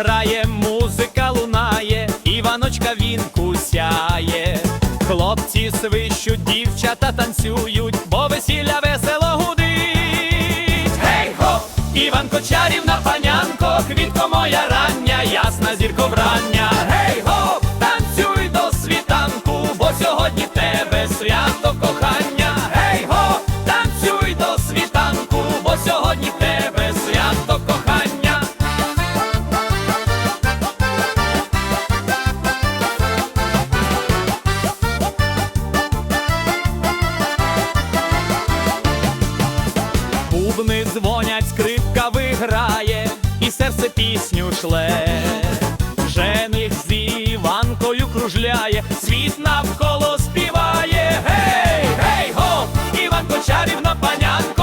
грає, музика лунає, Іваночка він кусяє, хлопці свищуть, дівчата танцюють, бо весілля весело гудить. Гей-хо, Іван Кочарів на панянко, квітко моя рання, ясна зірко врання. Дзвонять, скрипка виграє, і серце пісню шле. Жених з Іванкою кружляє, світ навколо співає. Гей, гей, го! Іванко чарівна панянко,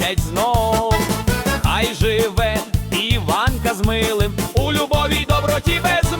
підносять знов. Хай живе Іванка з милим, у любові й доброті без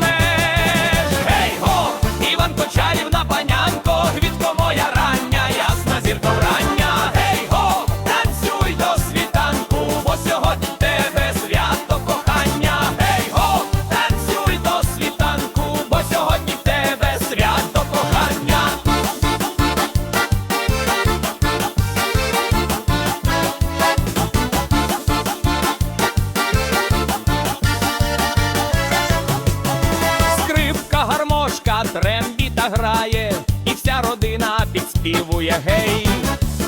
гармошка, трембіта грає, і вся родина підспівує гей.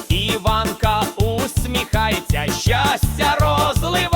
Іванка усміхається, щастя розливає.